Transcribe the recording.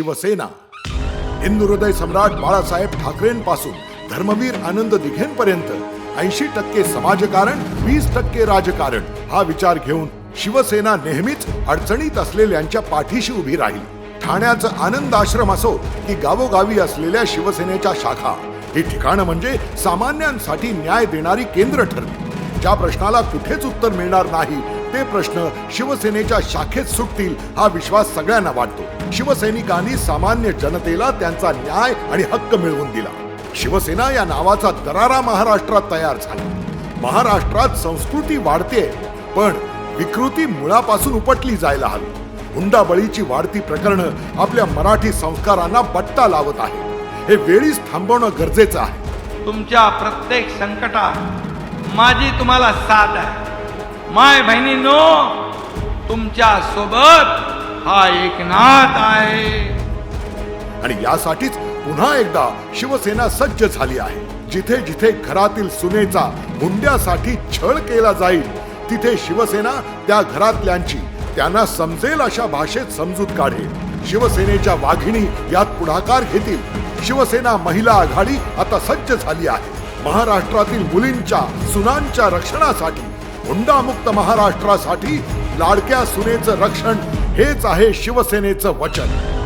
शिवसेना. हिंदू हृदय सम्राट बाळासाहेब ठाकरेंपासून धर्मवीर आनंद दिघेंपर्यंत ऐंशी टक्के समाजकारण वीस टक्के राजकारण हा विचार घेऊन शिवसेना नेहमीच अडचणीत असलेल्यांच्या पाठीशी उभी राहील. ठाण्याचं आनंद आश्रम असो की गावोगावी असलेल्या शिवसेनेच्या शाखा ही ठिकाणं म्हणजे सामान्यांसाठी न्याय देणारी केंद्र ठरली ज्या प्रश्नाला कुठेच उत्तर मिळणार नाही ते प्रश्न शिवसेनेच्या शाखेत सुटतील हा विश्वास सगळ्यांना वाटतो. शिवसैनिकांनी सामान्य जनतेला त्यांचा न्याय आणि हक्क मिळवून दिला. शिवसेना या नावाचा दरारा महाराष्ट्रात तयार झाला. महाराष्ट्रात संस्कृती वाढते पण विकृती मुळापासून उपटली जायला हवी. हुंडाबळीची वाढती प्रकरणं आपल्या मराठी संस्कारांना बट्टा लावत आहे हे वेळीच थांबवणं गरजेचं आहे. तुमच्या प्रत्येक संकटात माझी तुम्हाला साथ आहे. माय बहिणींनो तुमच्यासोबत हा एकनाथ आहे. आणि यासाठीच पुन्हा एकदा शिवसेना सज्ज झाली आहे. जिथे जिथे घरातील सुनेचा हुंड्यासाठी छळ केला जाईल तिथे शिवसेना त्या घरातल्यांची त्यांना समजेल अशा भाषेत समजूत काढेल. शिवसेनेच्या वाघिणी यात पुढाकार घेतील. शिवसेना महिला आघाडी आता सज्ज झाली आहे. महाराष्ट्रातील मुलींच्या सुनांच्या रक्षणासाठी हुंडामुक्त महाराष्ट्रासाठी लाडक्या सुनेचं रक्षण हेच आहे शिवसेनेचं वचन.